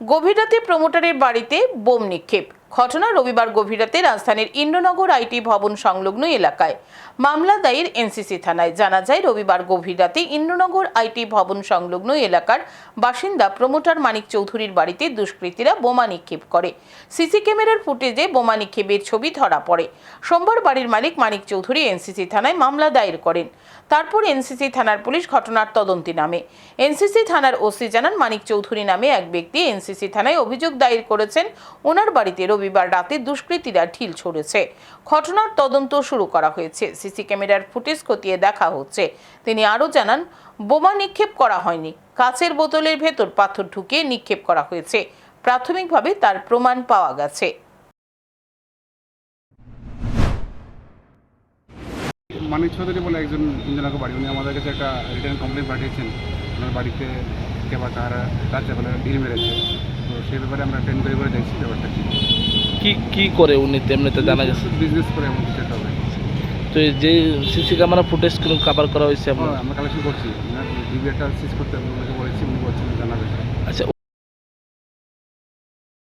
গভীর রাতে প্রমোটারের বাড়িতে বোম নিক্ষেপ। ঘটনা রবিবার গভীর রাতে রাজধানীর ইন্দ্রনগর আইটি ভবন সংলগ্ন এলাকায়। মামলা দায়ের এনসিসি থানায়। জানা যায়, রবিবার গভীর রাতে ইন্দ্রনগর আইটি ভবন সংলগ্ন এলাকার বাসিন্দা প্রমোটার মানিক চৌধুরীর বাড়িতে দুষ্কৃতীরা বোমা নিক্ষেপ করে। সিসি ক্যামেরার ফুটেজে বোমা নিক্ষেপের ছবি ধরা পড়ে। সোমবার বাড়ির মালিক মানিক চৌধুরী এনসিসি থানায় মামলা দায়ের করেন। তারপর এনসিসি থানার পুলিশ ঘটনার তদন্তে নামে। এনসিসি থানার ওসি জানান, মানিক চৌধুরী নামে এক ব্যক্তি এনসিসি থানায় অভিযোগ দায়ের করেছেন। ওনার বাড়িতে রবিবার রাতে দুষ্কৃতীরা ঢিল ছড়েছে। ঘটনার তদন্ত শুরু করা হয়েছে। সিসি ক্যামেরার ফুটেজ খতিয়ে দেখা হচ্ছে। তিনি আরও জানান, বোমা নিক্ষেপ করা হয়নি। কাচের বোতলের ভেতর পাথর ঢুকিয়ে নিক্ষেপ করা হয়েছে। প্রাথমিকভাবে তার প্রমাণ পাওয়া গেছে। মানিক চৌধুরী বলে একজন ইঞ্জিনিয়ার বাড়ি। উনি আমাদের কাছে একটা রিটার্ন কমপ্লেন পাঠিয়েছেন। ওনার বাড়িতে কে বা কারা রাত্রে বেলা ঢিল মেরেছে। তো সেই ব্যাপারে আমরা ট্রেন করে করে দেখছি ব্যাপারটা কি কি করে উনি তেমনিতে জানা গেছে? বিজনেস করে এমন কিছু হবে। তো এই যে সিসি ক্যামেরা ফুটেজ কিন্তু কভার করা হয়েছে আমরা কালেকশন করছি। ডিবিআরটা সিজ করতে বলেছি উনি বলছেন জানাবেন আচ্ছা